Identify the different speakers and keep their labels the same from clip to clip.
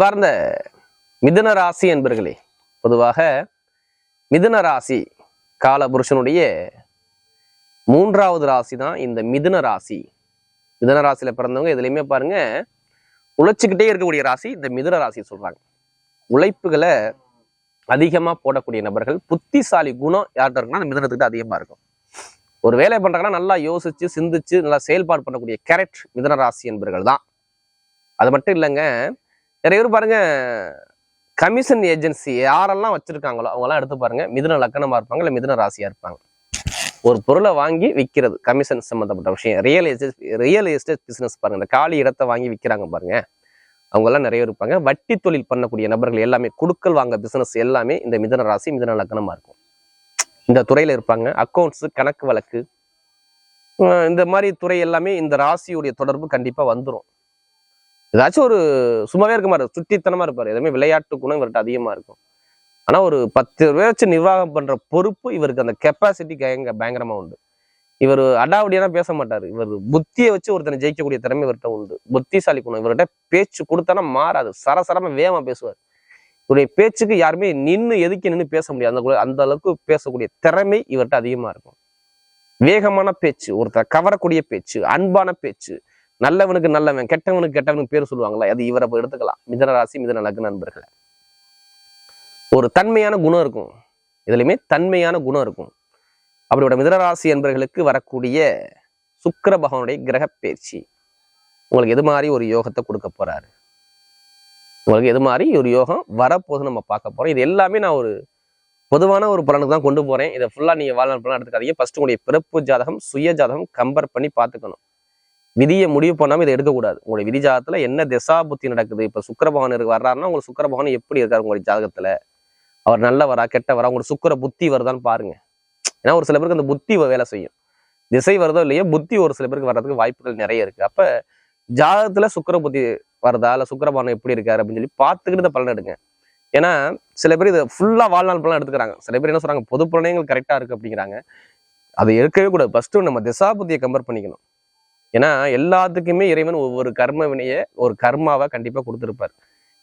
Speaker 1: பார்ந்த மிதுன ராசி என்பர்களே பொதுவாக மிதுன ராசி காலபுருஷனுடைய மூன்றாவது ராசி தான் இந்த மிதுன ராசி. மிதுன ராசியில பிறந்தவங்க எதுலையுமே பாருங்க உழைச்சிக்கிட்டே இருக்கக்கூடிய ராசி இந்த மிதுன ராசி சொல்றாங்க. உழைப்புகளை அதிகமா போடக்கூடிய நபர்கள் புத்திசாலி குணம் யார்கிட்ட இருக்குன்னா அந்த அதிகமா இருக்கும். ஒரு வேலை பண்றாங்கன்னா நல்லா யோசிச்சு சிந்திச்சு நல்லா செயல்பாடு பண்ணக்கூடிய கேரக்ட் மிதன ராசி என்பர்கள் தான் அது மட்டும் இல்லைங்க நிறைய பேர் பாருங்க கமிஷன் ஏஜென்சி யாரெல்லாம் வச்சிருக்காங்களோ அவங்கெல்லாம் எடுத்து பாருங்க. மிதுன லக்கணமா இருப்பாங்க இல்லை மிதுன ராசியா இருப்பாங்க. ஒரு பொருளை வாங்கி விற்கிறது கமிஷன் சம்மந்தப்பட்ட விஷயம். Real estate real estate business பாருங்க. இந்த காலி இடத்தை வாங்கி விற்கிறாங்க பாருங்க. அவங்கெல்லாம் நிறைய இருப்பாங்க. வட்டி தொழில் பண்ணக்கூடிய நபர்கள் எல்லாமே குடுக்கல் வாங்க பிஸ்னஸ் எல்லாமே இந்த மிதன ராசி மிதன லக்கணமா இருக்கும். இந்த துறையில இருப்பாங்க. அக்கௌண்ட்ஸ் கணக்கு வழக்கு இந்த மாதிரி துறை எல்லாமே இந்த ராசியுடைய தொடர்பு கண்டிப்பா வந்துடும் ஏதாச்சும் ஒரு சும்மாவே இருக்க மாதிரி சுட்டித்தனமா இருப்பாரு. எதுவுமே விளையாட்டு குணம் இவர்கிட்ட அதிகமா இருக்கும். ஆனா ஒரு பத்து பேர் வச்சு நிர்வாகம் பண்ற பொறுப்பு இவருக்கு அந்த கெப்பாசிட்டி கயங்க பயங்கரமா உண்டு. இவர் அடாவடியெல்லாம் பேச மாட்டார். இவர் புத்தியை வச்சு ஒருத்தனை ஜெயிக்கக்கூடிய திறமை இவர்கிட்ட உண்டு. புத்திசாலி குணம். இவர்கிட்ட பேச்சு கொடுத்தானா மாறாது. சரசரமா வேகமா பேசுவார். இவருடைய பேச்சுக்கு யாருமே நின்று எதுக்கி நின்று பேச முடியாது. அந்த அந்த அளவுக்கு பேசக்கூடிய திறமை இவர்கிட்ட அதிகமா இருக்கும். வேகமான பேச்சு ஒருத்தர் கவரக்கூடிய பேச்சு அன்பான பேச்சு நல்லவனுக்கு நல்லவன் கெட்டவனுக்கு கெட்டவனுக்கு பேர் சொல்லுவாங்களா அது இவரை போய் எடுத்துக்கலாம். மிதன ராசி மிதன லக்ன நண்பர்களை. ஒரு தன்மையான குணம் இருக்கும். இதுலையுமே தன்மையான குணம் இருக்கும். அப்படியோட மிதனராசி என்பர்களுக்கு வரக்கூடிய சுக்கர பகவானுடைய கிரக பயிற்சி உங்களுக்கு எது மாதிரி ஒரு யோகத்தை கொடுக்க போறாரு? உங்களுக்கு எது மாதிரி ஒரு யோகம் வரப்போது நம்ம பார்க்க போறோம். இது எல்லாமே நான் ஒரு பொதுவான ஒரு பலனுக்கு தான் கொண்டு போறேன். இதை ஃபுல்லா நீங்க வாழ்நாள் பலன் எடுத்துக்காதீங்க. ஃபர்ஸ்ட் உங்களுடைய பிறப்பு ஜாதகம் சுய ஜாதகம் கம்பேர் பண்ணி பார்த்துக்கணும். விதியை முடிவு பண்ணாம இதை எடுக்கக்கூடாது. உங்களுடைய விதி ஜாதகத்தில் என்ன திசா புத்தி நடக்குது? இப்ப சுக்கிர இருக்கு வர்றாருன்னா உங்களுக்கு சுக்கரபகவான் எப்படி இருக்காரு உங்களுடைய ஜாதகத்தில் அவர் நல்லவரா கெட்டவரா? உங்களுக்கு சுக்கிர புத்தி வருதான்னு பாருங்க. ஏன்னா ஒரு சில பேருக்கு அந்த புத்தி வேலை செய்யும். திசை வருதோ இல்லையோ புத்தி ஒரு சில பேருக்கு வர்றதுக்கு வாய்ப்புகள் நிறைய இருக்கு. அப்ப ஜாதகத்துல சுக்கிர புத்தி வருதா? இல்லை சுக்கிர எப்படி இருக்காரு அப்படின்னு சொல்லி பார்த்துக்கிட்டு இந்த பலன் எடுங்க. ஏன்னா சில பேர் இதை ஃபுல்லா வாழ்நாள் பலன் எடுத்துக்கிறாங்க. சில பேர் என்ன சொல்றாங்க? பொது பலனங்கள் கரெக்டாக இருக்கு அப்படிங்கிறாங்க. அதை எடுக்கவே கூடாது. ஃபர்ஸ்ட் நம்ம திசா புத்தியை கம்பேர் பண்ணிக்கணும். ஏன்னா எல்லாத்துக்குமே இறைவன் ஒவ்வொரு கர்ம வினையை ஒரு கர்மாவை கண்டிப்பா கொடுத்துருப்பார்.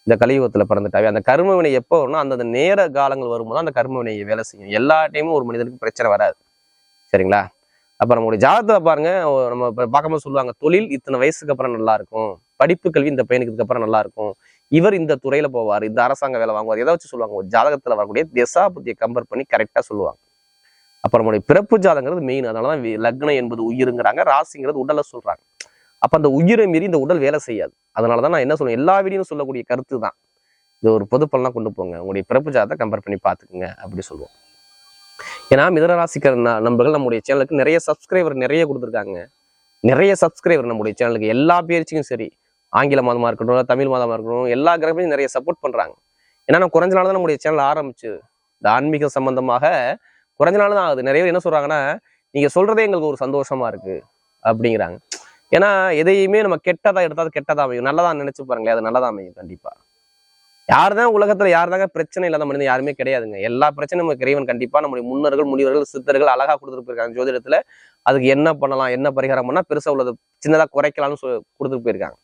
Speaker 1: இந்த கலியுகத்துல பிறந்துட்டாவே அந்த கர்ம வினை எப்போ வரும்னா அந்தந்த நேர காலங்கள் வரும்போது அந்த கர்ம வினையை வேலை செய்யும். எல்லா டைமும் ஒரு மனிதனுக்கு பிரச்சனை வராது. சரிங்களா? அப்போ நம்மளுடைய ஜாதகத்துல பாருங்க நம்ம பார்க்கும்போது சொல்லுவாங்க தொழில் இத்தனை வயசுக்கு அப்புறம் நல்லா இருக்கும். படிப்பு கல்வி இந்த பையனுக்கு அப்புறம் நல்லா இருக்கும். இவர் இந்த துறையில போவார். இந்த அரசாங்க வேலை வாங்குவார். எதை வச்சு சொல்லுவாங்க? ஒரு ஜாதகத்தில் வரக்கூடிய திசா புத்தியை கம்பேர் பண்ணி கரெக்டா சொல்லுவாங்க. அப்ப நம்முடைய பிறப்பு ஜாதங்கிறது மெயின் அதனால தான் லக்னம் என்பது உயிருங்கிறாங்க ராசிங்கிறது உடலை சொல்றாங்க. அப்ப அந்த உயிரை மீறி இந்த உடல் வேலை செய்யாது. அதனாலதான் நான் என்ன சொல்லுவேன் எல்லா வீடியும் சொல்லக்கூடிய கருத்து தான். இது ஒரு பொது கொண்டு போங்க. உங்களுடைய பிறப்பு ஜாதத்தை கம்பேர் பண்ணி பார்த்துக்குங்க அப்படி சொல்லுவோம். ஏன்னா மிதனராசிக்கிற நண்பர்கள் நம்முடைய சேனலுக்கு நிறைய சப்ஸ்கிரைபர் நிறைய கொடுத்துருக்காங்க. நிறைய சப்ஸ்கிரைபர் நம்முடைய சேனலுக்கு எல்லா பேச்சுக்கும் சரி. ஆங்கில மாதமா இருக்கட்டும் தமிழ் மாதமா இருக்கட்டும் எல்லா கிரகமையும் நிறைய சப்போர்ட் பண்றாங்க. ஏன்னா நான் குறைஞ்ச நாள் தான் நம்முடைய சேனல் ஆரம்பிச்சு. இந்த ஆன்மீக சம்பந்தமாக குறைஞ்ச நாள் தான் ஆகுது. நிறைய பேர் என்ன சொல்றாங்கன்னா நீங்க சொல்றதே எங்களுக்கு ஒரு சந்தோஷமா இருக்கு அப்படிங்கிறாங்க. ஏன்னா எதையுமே நம்ம கெட்டதா எடுத்தால் கெட்டதாக கெட்டதா அமையும். நல்லதாக நினைச்சு பாருங்களேன் அது நல்லதா அமையும் கண்டிப்பா. யார் தான் உலகத்துல யார் தாங்க பிரச்சனை இல்லாத மனிதன் யாருமே கிடையாதுங்க. எல்லா பிரச்சனையும் நமக்கு இறைவன் கண்டிப்பா நம்முடைய முன்னோர்கள் முனிவர்கள் சித்தர்கள் அழகா கொடுத்துட்டு போயிருக்காங்க ஜோதிடத்துல அதுக்கு என்ன பண்ணலாம் என்ன பரிகாரம் பண்ணா பெருசா உள்ளது சின்னதா குறைக்கலாம்னு சொ- கொடுத்துட்டு போயிருக்காங்க.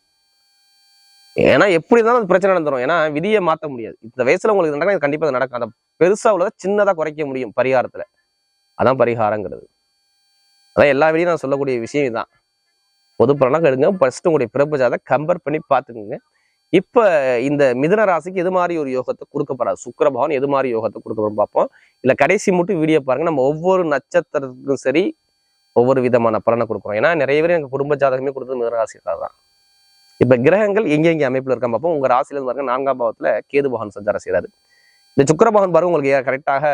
Speaker 1: ஏன்னா எப்படி இருந்தாலும் அது பிரச்சனை நடந்துரும். ஏன்னா விதியை மாத்த முடியாது. இந்த வயசுல உங்களுக்கு நடக்கும் கண்டிப்பா அது நடக்கும் அந்த பெருசா உள்ளதை சின்னதா குறைக்க முடியும் பரிகாரத்துல. அதான் பரிகாரங்கிறது. அதான் எல்லா விதியும் நான் சொல்லக்கூடிய விஷயம் இதுதான் பொது பலனாக எடுங்க ஃபர்ஸ்ட் உங்களுடைய பிறப்பு ஜாதை கம்பேர் பண்ணி பார்த்துக்குங்க. இப்ப இந்த மிதன ராசிக்கு எது மாதிரி ஒரு யோகத்தை கொடுக்கப்படாது? சுக்கரபவன் எது மாதிரி யோகத்தை கொடுக்கப்படும் பார்ப்போம். இல்ல கடைசி மட்டும் வீடியோ பாருங்க நம்ம ஒவ்வொரு நட்சத்திரத்துக்கும் சரி ஒவ்வொரு விதமான பலனை கொடுக்குறோம். ஏன்னா நிறைய பேர் எனக்கு குடும்ப ஜாதகமே கொடுத்தது மிதன ராசிக்காக தான். இப்ப கிரகங்கள் எங்க எங்க அமைப்புல இருக்கா பார்ப்போம். உங்க ராசியில இருந்து பாருங்க நான்காம் பாவத்துல கேது பகவான் சஞ்சாரம் செய்யறாரு இந்த சுக்கிர பகவான் பாருங்க உங்களுக்கு கரெக்டாக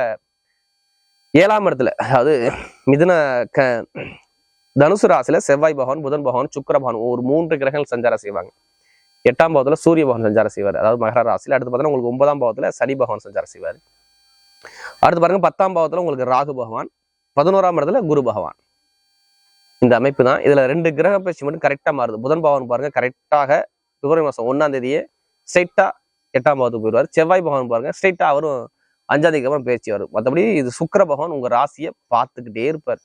Speaker 1: ஏழாம் இடத்துல அதாவது மிதுன க தனுசு ராசியில செவ்வாய் பகவான் புதன் பகவான் சுக்கிர பகவான் ஒரு மூன்று கிரகங்கள் சஞ்சாரம் செய்வாங்க. எட்டாம் பாவத்துல சூரிய பகவான் சஞ்சாரம் செய்வார். அதாவது மகர ராசியில் அடுத்து பார்த்தீங்கன்னா உங்களுக்கு ஒன்பதாம் பாவத்துல சனி பகவான் சஞ்சாரம் செய்வார். அடுத்து பாருங்க பத்தாம் பாவத்துல உங்களுக்கு ராகு பகவான் பதினோராம் இடத்துல குரு பகவான். இந்த அமைப்பு தான். இதுல ரெண்டு கிரக பயிற்சி மட்டும் கரெக்டா மாறுது. புதன் பகவான் பாருங்க கரெக்டாக பிப்ரவரி மாசம் ஒன்னாம் தேதியே ஸ்ட்ரைட்டா எட்டாம் பாவத்துக்கு போயிடுவார். செவ்வாய் பகவான் பாருங்க ஸ்ட்ரைட்டா அவரும் அஞ்சாம் அப்புறம் பேச்சு வரும். மற்றபடி இது சுக்கர பகவான் உங்க ராசியை பார்த்துக்கிட்டே இருப்பார்.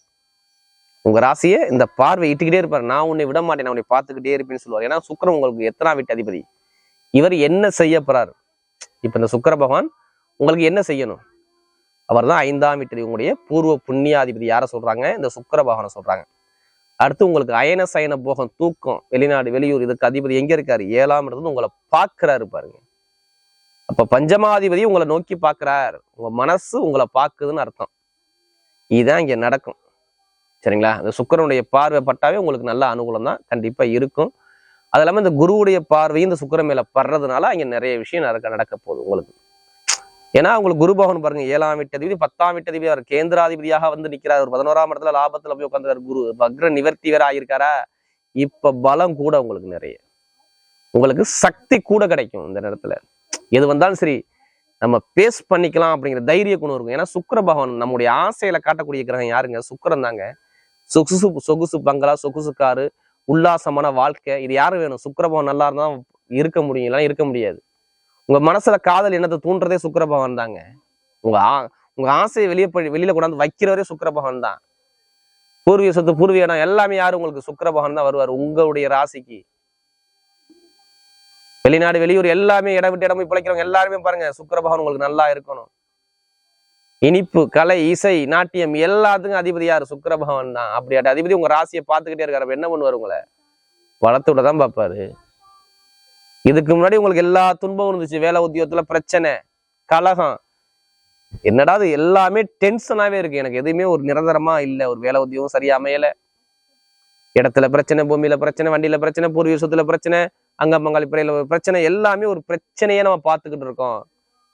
Speaker 1: உங்க ராசியை இந்த பார்வை இட்டுக்கிட்டே இருப்பார். நான் உன்னை விட மாட்டேன் நான் உன்னை பார்த்துக்கிட்டே இருப்பேன்னு சொல்லுவார். ஏன்னா சுக்கிரன் உங்களுக்கு எத்தனாம் வீட்டு அதிபதி. இவர் என்ன செய்ய போறார்? இப்ப இந்த சுக்கர பகவான் உங்களுக்கு என்ன செய்யணும்? அவர் தான் ஐந்தாம் வீட்டு உங்களுடைய பூர்வ புண்ணியாதிபதி. யாரை சொல்றாங்க? இந்த சுக்கர பகவானை சொல்றாங்க. அடுத்து உங்களுக்கு அயன சயன போகம் தூக்கம். வெளிநாடு வெளியூர் இதுக்கு அதிபதி எங்க இருக்காரு? ஏழாம் இடத்துல உங்களை பார்க்கிறாரு பாருங்க. அப்ப பஞ்சமாதிபதி உங்களை நோக்கி பார்க்கிறார். உங்க மனசு உங்களை பார்க்குதுன்னு அர்த்தம். இதுதான் இங்க நடக்கும். சரிங்களா? அந்த சுக்கிரனுடைய பார்வை பட்டாவே உங்களுக்கு நல்ல அனுகூலம் தான். கண்டிப்பா இருக்கும். அது இல்லாம இந்த குருவுடைய பார்வையும் இந்த சுக்கரம் மேல படுறதுனால அங்க நிறைய விஷயம் நடக்க நடக்க போகுது உங்களுக்கு. ஏன்னா உங்களுக்கு குரு பகவான் பாருங்க ஏழாம் வீட்டதிபதி பத்தாம் வீட்டதிபதி அவர் கேந்திராதிபதியாக வந்து நிக்கிறார். ஒரு பதினோராம் இடத்துல லாபத்துல போய் உட்காந்துருக்காரு குரு. வக்ர நிவர்த்தி வேற ஆகியிருக்காரா இப்ப பலம் கூட உங்களுக்கு நிறைய. உங்களுக்கு சக்தி கூட கிடைக்கும் இந்த நேரத்துல. எது வந்தாலும் சரி நம்ம பேஸ் பண்ணிக்கலாம் அப்படிங்கிற தைரிய குணம் இருக்கும். ஏன்னா சுக்கர பகவான் நம்முடைய ஆசையில காட்டக்கூடிய கிரகம் யாருங்க? சுக்கிரன் தாங்க. சொகுசு சொகுசு பங்களா சொகுசு காரு உல்லாசமான வாழ்க்கை. இது யாரு வேணும்? சுக்கிர பகவான் நல்லா இருந்தா இருக்க முடியும் இல்லைன்னா இருக்க முடியாது. உங்க மனசுல காதல் என்னத்தை தூண்டுறதே சுக்கர பகவான் தாங்க. உங்க ஆ உங்க ஆசையை வெளியே போய் வெளியில கொண்டாந்து வைக்கிறவரே சுக்கர பகவான் தான். பூர்வீக சொத்து பூர்வீகம் எல்லாமே யாரு உங்களுக்கு? சுக்கர பகவான் தான் வருவார் உங்களுடைய ராசிக்கு. வெளிநாடு வெளியூர் எல்லாமே இடம் விட்டு இடம் போய் பிழைக்கிறவங்க எல்லாருமே பாருங்க சுக்கரபகவான் உங்களுக்கு நல்லா இருக்கணும். இனிப்பு கலை இசை நாட்டியம் எல்லாத்துக்கும் அதிபதி யாரு? சுக்கிர பகவான் தான். அப்படியாட்ட அதிபதி உங்க ராசியை பார்த்துக்கிட்டே இருக்காரு. என்ன பண்ணுவார் உங்களை? வளர்த்து விட தான் பார்ப்பாரு. இதுக்கு முன்னாடி உங்களுக்கு எல்லா துன்பமும் இருந்துச்சு. வேலை உத்தியோகத்துல பிரச்சனை கலகம். என்னடா இது? எல்லாமே டென்ஷனாவே இருக்கு. எனக்கு எதுவுமே ஒரு நிரந்தரமா இல்ல. ஒரு வேலை உத்தியோகம் சரியா அமையல. இடத்துல பிரச்சனை பூமியில பிரச்சனை வண்டியில பிரச்சனை பூர்வீசத்துல பிரச்சனை அங்கமங்காளி பிறையில் ஒரு பிரச்சனை எல்லாமே ஒரு பிரச்சனையே நம்ம பார்த்துக்கிட்டு இருக்கோம்.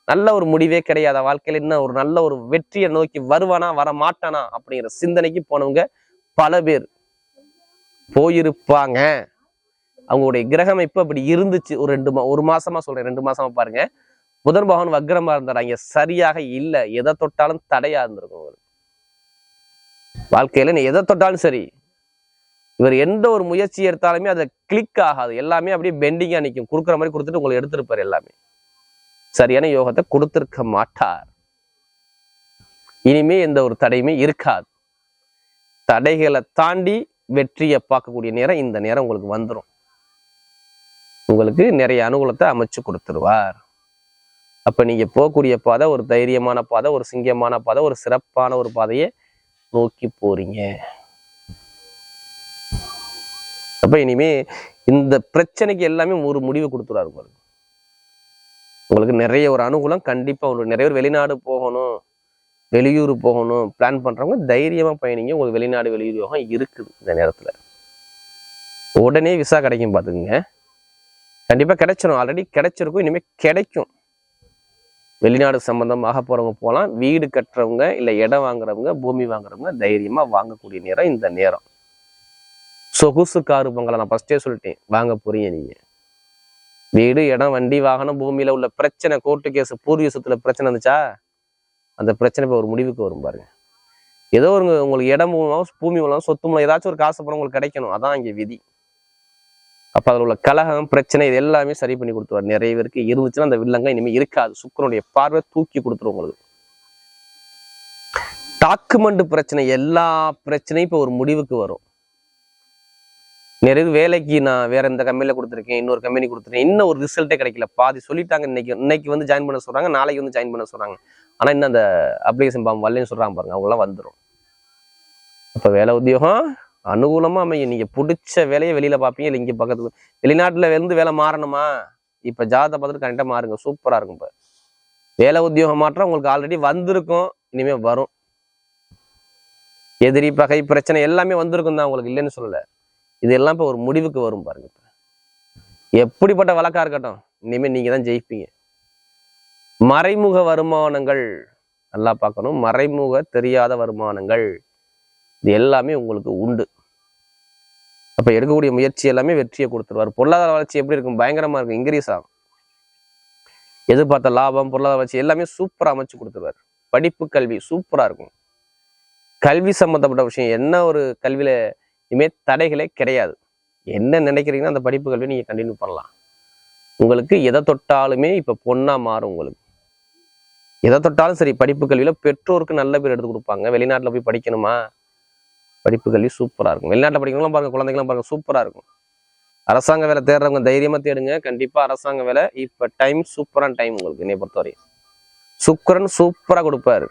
Speaker 1: நல்ல ஒரு முடிவே கிடையாத. வாழ்க்கையில இன்னும் ஒரு நல்ல ஒரு வெற்றியை நோக்கி வருவானா வர மாட்டானா அப்படிங்கிற சிந்தனைக்கு போனவங்க பல பேர் போயிருப்பாங்க. அவங்களுடைய கிரகம் இப்ப அப்படி இருந்துச்சு. ஒரு ரெண்டு மா ஒரு மாசமா சொல்றேன். ரெண்டு மாசமா பாருங்க. புதன் பகவான் வக்ரமா இருந்தாங்க சரியாக இல்லை. எதை தொட்டாலும் தடையா இருந்திருக்கும் வாழ்க்கையில நீ எதை தொட்டாலும் சரி இவர் எந்த ஒரு முயற்சி எடுத்தாலுமே அது கிளிக் ஆகாது. எல்லாமே அப்படியே பெண்டிங்காக நிற்கும் கொடுக்குற மாதிரி கொடுத்துட்டு உங்களை எடுத்திருப்பார் எல்லாமே. சரியான யோகத்தை கொடுத்திருக்க மாட்டார். இனிமே எந்த ஒரு தடையுமே இருக்காது. தடைகளை தாண்டி வெற்றியை பார்க்கக்கூடிய நேரம் இந்த நேரம் உங்களுக்கு வந்துடும் உங்களுக்கு நிறைய அனுகூலத்தை அமைச்சு கொடுத்துருவார். அப்ப நீங்க போகக்கூடிய பாதை ஒரு தைரியமான பாதை ஒரு சிங்கமான பாதை ஒரு சிறப்பான ஒரு பாதையை நோக்கி போறீங்க. அப்போ இனிமே இந்த பிரச்சனைக்கு எல்லாமே ஒரு முடிவு கொடுத்துறாரு உங்களுக்கு உங்களுக்கு நிறைய ஒரு அனுகூலம் கண்டிப்பா உங்களுக்கு நிறைய பேர் வெளிநாடு போகணும் வெளியூர் போகணும் பிளான் பண்றவங்க தைரியமா பயணிங்க. உங்களுக்கு வெளிநாடு வெளியூர் யோகம் இருக்குது இந்த நேரத்துல. உடனே விசா கிடைக்கும் பாத்துக்குங்க கண்டிப்பா கிடைச்சிடும் ஆல்ரெடி கிடைச்சிருக்கும். இனிமே கிடைக்கும். வெளிநாடு சம்பந்தமாக போறவங்க போகலாம் வீடு கட்டுறவங்க இல்லை இடம் வாங்குறவங்க பூமி வாங்குறவங்க தைரியமா வாங்கக்கூடிய நேரம் இந்த நேரம். சொகுசு காரு பங்களா நான் ஃபஸ்ட்டே சொல்லிட்டேன். வாங்க போறீங்க நீங்கள் வீடு இடம் வண்டி வாகனம் பூமியில் உள்ள பிரச்சனை கோர்ட்டு கேஸ் பூர்வீக சொத்துல பிரச்சனை இருந்துச்சா அந்த பிரச்சனை இப்போ ஒரு முடிவுக்கு வரும் பாருங்க. ஏதோ ஒரு உங்களுக்கு இடம் மூலமாக பூமி மூலம் சொத்து மூலம் ஏதாச்சும் ஒரு காசு பணம் உங்களுக்கு கிடைக்கணும். அதான் இங்கே விதி. அப்போ அதில் உள்ள கலகம் பிரச்சனை இது எல்லாமே சரி பண்ணி கொடுத்துருவார். நிறைய பேருக்கு இருந்துச்சுன்னா அந்த வில்லங்க இனிமேல் இருக்காது. சுக்கரனுடைய பார்வை தூக்கி கொடுத்துரும் உங்களுக்கு. டாக்குமெண்ட் பிரச்சனை எல்லா பிரச்சனையும் இப்போ ஒரு முடிவுக்கு வரும். நிறைய வேலைக்கு நான் வேற இந்த கம்பெனியில் கொடுத்துருக்கேன் இன்னொரு கம்பெனி கொடுத்துருக்கேன். இன்னும் ஒரு ரிசல்ட்டே கிடைக்கல. பாதி சொல்லிட்டாங்க இன்னைக்கு. இன்னைக்கு வந்து ஜாயின் பண்ண சொல்கிறாங்க நாளைக்கு வந்து ஜாயின் பண்ண சொல்கிறாங்க ஆனால் இன்னும் அந்த அப்ளிகேஷன் பாம் வரலன்னு சொல்கிறாங்க பாருங்க அவங்களாம் வந்துடும் அப்போ வேலை உத்தியோகம் அனுகூலமா அமையும். நீங்கள் பிடிச்ச வேலையை வெளியில பார்ப்பீங்க இல்லை இங்கே பக்கத்துக்கு வெளிநாட்டில் இருந்து வேலை மாறணுமா? இப்போ ஜாதத்தை பார்த்துட்டு கரெக்டாக மாறுங்க. சூப்பராக இருக்கும் இப்போ வேலை உத்தியோகம் மாற்றம் உங்களுக்கு ஆல்ரெடி வந்திருக்கும். இனிமேல் வரும். எதிரி பகை பிரச்சனை எல்லாமே வந்திருக்கும் தான். உங்களுக்கு இல்லைன்னு சொல்லலை. இது எல்லாம் இப்ப ஒரு முடிவுக்கு வரும் பாருங்க எப்படிப்பட்ட வழக்கா இருக்கட்டும் இனிமே நீங்கள் தான் ஜெயிப்பீங்க. மறைமுக வருமானங்கள் நல்லா பார்க்கணும். மறைமுக தெரியாத வருமானங்கள் இது எல்லாமே உங்களுக்கு உண்டு. அப்ப எடுக்கக்கூடிய முயற்சி எல்லாமே வெற்றியை கொடுத்துருவார். பொருளாதார வளர்ச்சி எப்படி இருக்கும்? பயங்கரமா இருக்கும். இன்க்ரீஸ் ஆகும். எதிர்பார்த்த லாபம் பொருளாதார வளர்ச்சி எல்லாமே சூப்பரா அமைச்சு கொடுத்துருவார். படிப்பு கல்வி சூப்பரா இருக்கும். கல்வி சம்பந்தப்பட்ட விஷயம் என்ன ஒரு கல்வியில இனிமே தடைகளே கிடையாது. என்ன நினைக்கிறீங்கன்னா அந்த படிப்பு கல்வி கண்டினியூ பண்ணலாம். உங்களுக்கு எதை தொட்டாலுமே இப்போ பொண்ணாக மாறும் உங்களுக்கு. எதை தொட்டாலும் சரி படிப்பு கல்வியில் பெற்றோருக்கு நல்ல பேர் எடுத்து கொடுப்பாங்க. வெளிநாட்டில் போய் படிக்கணுமா? படிப்பு கல்வி சூப்பராக இருக்கும். வெளிநாட்டில் படிக்கிறவங்களாம் பாருங்க குழந்தைங்களாம் பாருங்க சூப்பராக இருக்கும். அரசாங்க வேலை தேடுறவங்க தைரியமாக தேடுங்க. கண்டிப்பாக அரசாங்க வேலை இப்போ டைம் சூப்பரான டைம் உங்களுக்கு என்னை பொறுத்தவரை சுக்கரன் சூப்பராக கொடுப்பாரு.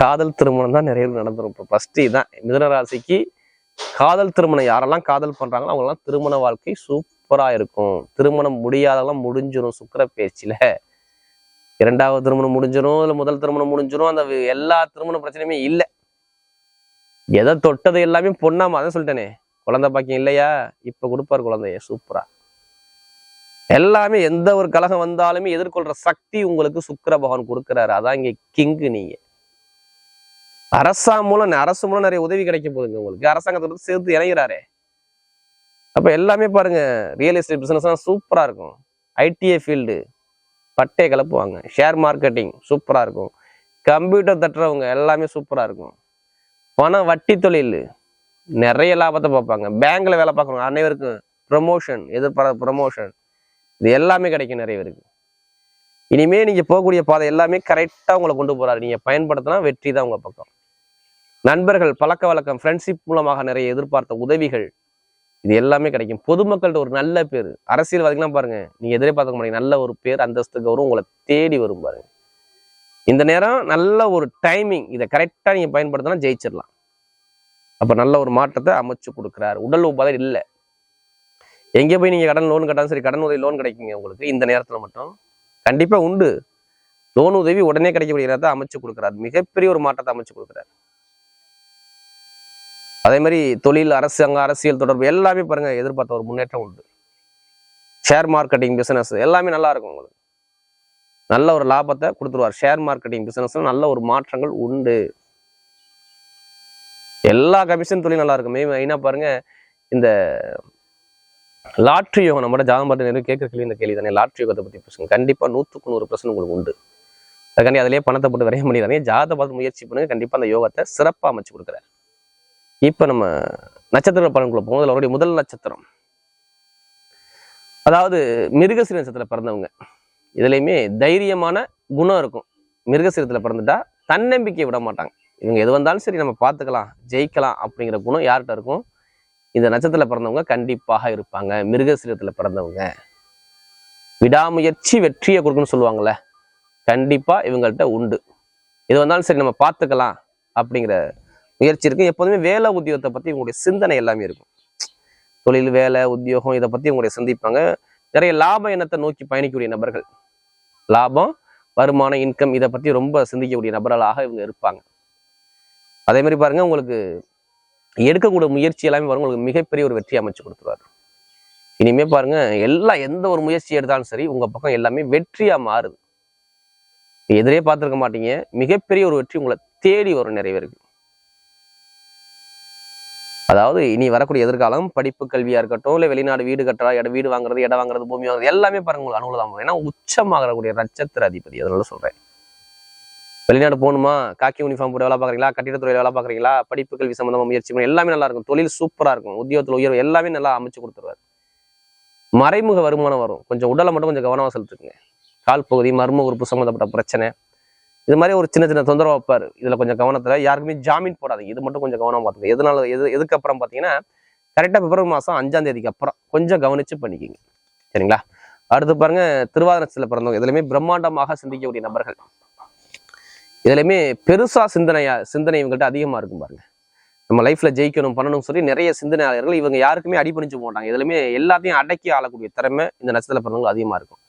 Speaker 1: காதல் திருமணம் தான் நிறைய பேர் நடந்துரும். இப்போ ஃபஸ்ட்டு இதான் மிதன ராசிக்கு காதல் திருமணம் யாரெல்லாம் காதல் பண்றாங்களோ அவங்கெல்லாம் திருமண வாழ்க்கை சூப்பரா இருக்கும். திருமணம் முடியாதெல்லாம் முடிஞ்சிடும் சுக்கர பேச்சில. இரண்டாவது திருமணம் முடிஞ்சிடும் இல்ல முதல் திருமணம் முடிஞ்சிடும் அந்த எல்லா திருமண பிரச்சனையுமே இல்லை. எதை தொட்டது எல்லாமே பொண்ணாம அதான் சொல்லிட்டேனே குழந்தை பாக்கியம் இல்லையா? இப்ப கொடுப்பார் குழந்தைய சூப்பரா எல்லாமே எந்த ஒரு கலகம் வந்தாலுமே எதிர்கொள்ற சக்தி உங்களுக்கு சுக்கர பகவான் கொடுக்குறாரு. அதான் இங்க கிங்கு நீங்க. அரசாங்கம் மூலம் அரசு மூலம் நிறைய உதவி கிடைக்க போகுதுங்க உங்களுக்கு. அரசாங்கத்தோட சேர்த்து இணைகிறாரே அப்போ எல்லாமே பாருங்க ரியல் எஸ்டேட் பிஸ்னஸ்லாம் சூப்பராக இருக்கும். ஐடிஐ ஃபீல்டு பட்டையை கலப்புவாங்க. ஷேர் மார்க்கெட்டிங் சூப்பராக இருக்கும். கம்ப்யூட்டர் தட்டுறவங்க எல்லாமே சூப்பராக இருக்கும். பணம் வட்டி தொழில் நிறைய லாபத்தை பார்ப்பாங்க. பேங்க்ல வேலை பார்க்குறவங்க அனைவருக்கும் ப்ரமோஷன் எதிர்பார ப்ரொமோஷன் இது எல்லாமே கிடைக்கும் நிறைய பேருக்கு. இனிமே நீங்க போகக்கூடிய பாதை எல்லாமே கரெக்டாக உங்களை கொண்டு போறாரு. நீங்க பயன்படுத்தினா வெற்றி தான் உங்க பக்கம். நண்பர்கள் பழக்க வழக்கம் ஃப்ரெண்ட்ஷிப் மூலமாக நிறைய எதிர்பார்த்த உதவிகள் இது எல்லாமே கிடைக்கும். பொதுமக்கள்கிட்ட ஒரு நல்ல பேர். அரசியல்வாதிகள்லாம் பாருங்க நீங்க எதிர்பார்க்க முடியும் நல்ல ஒரு பேர் அந்தஸ்து கௌரவம் உங்களை தேடி வரும் பாருங்க. இந்த நேரம் நல்ல ஒரு டைமிங் இதை கரெக்டா நீங்க பயன்படுத்தினா ஜெயிச்சிடலாம். அப்போ நல்ல ஒரு மாற்றத்தை அமைச்சு கொடுக்குறாரு. உடல் உபாதை இல்லை. எங்கே போய் நீங்க கடன் லோன் கட்டாலும் சரி கடன் உதவி லோன் கிடைக்குங்க உங்களுக்கு. இந்த நேரத்துல மட்டும். கண்டிப்பா உண்டு. லோன் உதவி உடனே கிடைக்கக்கூடிய நேரத்தை அமைச்சு கொடுக்குறாரு. மிகப்பெரிய ஒரு மாற்றத்தை அமைச்சு கொடுக்குறாரு. அதே மாதிரி தொழில் அரசாங்க அரசியல் தொடர்பு எல்லாமே பாருங்க எதிர்பார்த்த ஒரு முன்னேற்றம் உண்டு. ஷேர் மார்க்கெட்டிங் பிசினஸ் எல்லாமே நல்லா இருக்கும் உங்களுக்கு. நல்ல ஒரு லாபத்தை கொடுத்துருவார். ஷேர் மார்க்கெட்டிங் பிஸ்னஸ்ல நல்ல ஒரு மாற்றங்கள் உண்டு. எல்லா கமிஷன் தொழில் நல்லா இருக்கும். மெயினாக பாருங்க இந்த லாட்ரி யோகம் நம்மளோட ஜாதகம் பார்த்து நிறைய கேட்குற கேள்வி இந்த கேள்வி தானே. லாட்ரி யோகத்தை பற்றி பேசுங்க. கண்டிப்பாக நூற்றுக்கு நூறு பர்சன்ட் உங்களுக்கு உண்டு. அதுக்காண்டி அதிலேயே பணத்தை போட்டு விரைய முடியாதே ஜாத பார்த்து முயற்சி பண்ணுங்க. கண்டிப்பாக அந்த யோகத்தை சிறப்பாக அமைச்சு கொடுக்குறாரு. இப்போ நம்ம நட்சத்திர பலன்குள்ள போகும் அதில் அவருடைய முதல் நட்சத்திரம். அதாவது மிருகசீர நட்சத்திரத்தில் பிறந்தவங்க. இதுலையுமே தைரியமான குணம் இருக்கும். மிருகசீரத்தில் பிறந்துட்டா தன்னம்பிக்கை விட மாட்டாங்க. இவங்க எது வந்தாலும் சரி நம்ம பார்த்துக்கலாம் ஜெயிக்கலாம் அப்படிங்கிற குணம் யார்கிட்ட இருக்கும்? இந்த நட்சத்திரத்தில் பிறந்தவங்க கண்டிப்பாக இருப்பாங்க. மிருகசீரத்தில் பிறந்தவங்க. விடாமுயற்சி வெற்றியை கொடுக்குன்னு சொல்லுவாங்கல்ல கண்டிப்பாக இவங்கள்ட்ட உண்டு. எது வந்தாலும் சரி நம்ம பார்த்துக்கலாம் அப்படிங்கிற முயற்சி இருக்கும் எப்போதுமே வேலை உத்தியோகத்தை பத்தி உங்களுடைய சிந்தனை எல்லாமே இருக்கும். தொழில் வேலை உத்தியோகம் இதை பத்தி உங்களுடைய சிந்திப்பாங்க. நிறைய லாப எண்ணத்தை நோக்கி பயணிக்கக்கூடிய நபர்கள். லாபம் வருமானம் இன்கம் இதை பத்தி ரொம்ப சிந்திக்கக்கூடிய நபர்களாக இவங்க இருப்பாங்க. அதே மாதிரி பாருங்க உங்களுக்கு எடுக்கக்கூடிய முயற்சி எல்லாமே பாருங்க உங்களுக்கு மிகப்பெரிய ஒரு வெற்றி அமைச்சு கொடுத்துருவாரு. இனிமே பாருங்க எல்லாம் எந்த ஒரு முயற்சி எடுத்தாலும் சரி உங்க பக்கம் எல்லாமே வெற்றியா மாறுது. எதிரே பார்த்துருக்க மாட்டீங்க. மிகப்பெரிய ஒரு வெற்றி உங்களை தேடி வரும் நிறைவேறுக்கு அதாவது இனி வரக்கூடிய எதிர்காலம் படிப்பு கல்வியா இருக்கட்டும் இல்லை வெளிநாடு வீடு கட்டுறா இடம் வீடு வாங்குறது இடம் வாங்குறது பூமி வாங்குறது எல்லாமே பாருங்க உங்களுக்கு அனுகூலம் ஏன்னா உச்சமாகக்கூடிய நட்சத்திர அதிபதி அதனால சொல்றேன். வெளிநாடு போகணுமா? காக்கி யூனிஃபார்ம் போட்டு வேலை பார்க்குறீங்களா? கட்டிடத்துறையில் வேலை பார்க்குறீங்களா? படிப்பு கல்வி சம்மந்தமா முயற்சி பண்ணி எல்லாமே நல்லா இருக்கும். தொழில் சூப்பரா இருக்கும். உத்தியோகத்தில் உயர்வு எல்லாமே நல்லா அமைச்சு கொடுத்துருவாரு. மறைமுக வருமானம் வரும். கொஞ்சம் உடலை மட்டும் கொஞ்சம் கவனமாக செலுத்துக்குங்க. கால் பகுதி மர்ம உறுப்பு சம்மந்தப்பட்ட பிரச்சனை. இது மாதிரி ஒரு சின்ன சின்ன தொந்தரவு வைப்பார். இதுல கொஞ்சம் கவனத்துல. யாருக்குமே ஜாமீன் போடாதீங்க இது மட்டும் கொஞ்சம் கவனமாக பார்த்துங்க எதனால எது எதுக்கப்புறம் பார்த்தீங்கன்னா கரெக்டாக பிப்ரவரி மாதம் அஞ்சாம் தேதிக்கு அப்புறம் கொஞ்சம் கவனிச்சு பண்ணிக்கிங்க. சரிங்களா? அடுத்து பாருங்க திருவாதனத்தில் பிறந்தவங்க. இதுலையுமே பிரம்மாண்டமாக சிந்திக்கக்கூடிய நபர்கள். இதுலையுமே பெருசா சிந்தனையா சிந்தனை இவங்கள்ட்ட அதிகமா இருக்கும் பாருங்க. நம்ம லைஃப்ல ஜெயிக்கணும் பண்ணணும் சொல்லி நிறைய சிந்தனையாளர்கள் இவங்க யாருக்குமே அடிபணிச்சு போட்டாங்க இதுலையுமே எல்லாத்தையும் அடக்கி ஆளக்கூடிய திறமை இந்த நட்சத்திர பிறந்தவங்க அதிகமா இருக்கும்.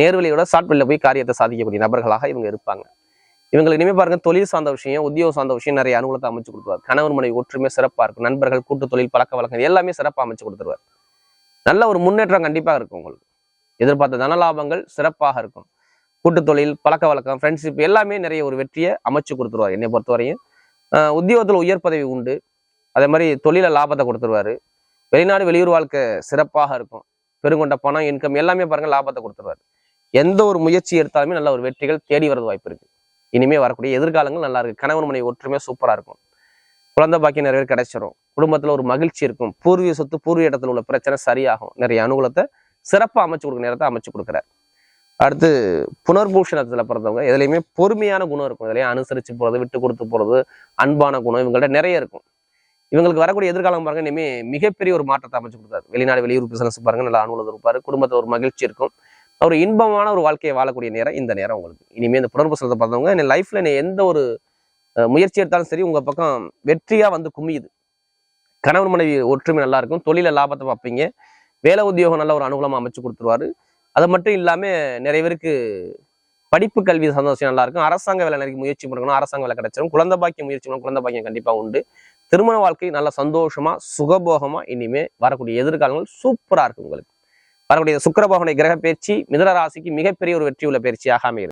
Speaker 1: நேர்வழியோட ஷார்ட் வெளியில் போய் காரியத்தை சாதிக்கக்கூடிய நபர்களாக இவங்க இருப்பாங்க. இவங்களுக்கு இனிமே பாருங்க தொழில் சார்ந்த விஷயம் உத்தியோகம் சார்ந்த விஷயம் நிறைய அனுகூலத்தை அமைச்சு கொடுத்துருவார். கணவன் மனைவி ஒற்றுமை சிறப்பாக இருக்கும். நண்பர்கள் கூட்டு தொழில் பழக்க வழக்கம் எல்லாமே சிறப்பாக அமைச்சு கொடுத்துருவார். நல்ல ஒரு முன்னேற்றம் கண்டிப்பாக இருக்கும் உங்களுக்கு. எதிர்பார்த்த தனலாபங்கள் சிறப்பாக இருக்கும். கூட்டு தொழில் பழக்க வழக்கம் ஃப்ரெண்ட்ஷிப் எல்லாமே நிறைய ஒரு வெற்றியை அமைச்சு கொடுத்துருவார் என்னை பொறுத்தவரையும். உத்தியோகத்தில் உயர் பதவி உண்டு. அதே மாதிரி தொழில லாபத்தை கொடுத்துருவாரு. வெளிநாடு வெளியூர் வாழ்க்கை சிறப்பாக இருக்கும். பெருங்கொண்ட பணம் இன்கம் எல்லாமே பாருங்க லாபத்தை கொடுத்துருவாரு. எந்த ஒரு முயற்சி எடுத்தாலுமே நல்ல ஒரு வெற்றிகள் தேடி வரது வாய்ப்பு இருக்கு. இனிமே வரக்கூடிய எதிர்காலங்கள் நல்லா இருக்கு. கணவன் மனைவி ஒற்றுமை சூப்பரா இருக்கும். குழந்தை பாக்கியம் நிறைய பேர் கிடைச்சிரும். குடும்பத்துல ஒரு மகிழ்ச்சி இருக்கும். பூர்வீக சொத்து பூர்வீக இடத்துல உள்ள பிரச்சனை சரியாகும். நிறைய அனுகூலத்தை சிறப்பாக அமைச்சு கொடுக்க நேரத்தை அமைச்சு கொடுக்குறாரு. அடுத்து புனர்பூஷணத்துல பிறந்தவங்க எதுலையுமே பொறுமையான குணம் இருக்கும். இதுலயும் அனுசரிச்சு போறது விட்டு கொடுத்து போறது அன்பான குணம் இவங்கள்ட்ட நிறைய இருக்கும். இவங்களுக்கு வரக்கூடிய எதிர்காலம் பாருங்க இனிமே மிகப்பெரிய ஒரு மாற்றத்தை அமைச்சு கொடுத்தாரு. வெளிநாடு வெளியூர் பிசினஸ் பாருங்க நல்லா அனுகூலம் இருப்பாரு குடும்பத்துல ஒரு மகிழ்ச்சி இருக்கும். ஒரு இன்பமான ஒரு வாழ்க்கையை வாழக்கூடிய நேரம் இந்த நேரம் உங்களுக்கு. இனிமே இந்த புனர்பூசணத்தை பார்த்தவங்க என் லைஃப்ல நீ எந்த ஒரு முயற்சி எடுத்தாலும் சரி உங்க பக்கம் வெற்றியா வந்து குமியுது. கணவன் மனைவி ஒற்றுமை நல்லா இருக்கும். தொழில லாபத்தை பார்ப்பீங்க. வேலை உத்தியோகம் நல்ல ஒரு அனுகூலமா அமைச்சு கொடுத்துருவாரு. அது மட்டும் இல்லாமல் நிறைய பேருக்கு படிப்பு கல்வி சந்தோஷம் நல்லா இருக்கும். அரசாங்க வேலை நிறைய முயற்சி பண்ணணும். அரசாங்க வேலை கிடைச்சிடும் குழந்தை பாக்கியம் முயற்சி பண்ணணும். குழந்தை பாக்கியம் கண்டிப்பாக உண்டு. திருமண வாழ்க்கை நல்ல சந்தோஷமா சுகபோகமா இனிமே வரக்கூடிய எதிர்காலங்கள் சூப்பரா இருக்கும் உங்களுக்கு. வரக்கூடிய சுக்கிர கிரக பயிற்சி மிதன ராசிக்கு மிகப்பெரிய ஒரு வெற்றியுள்ள பயிற்சியாக அமைகிறது.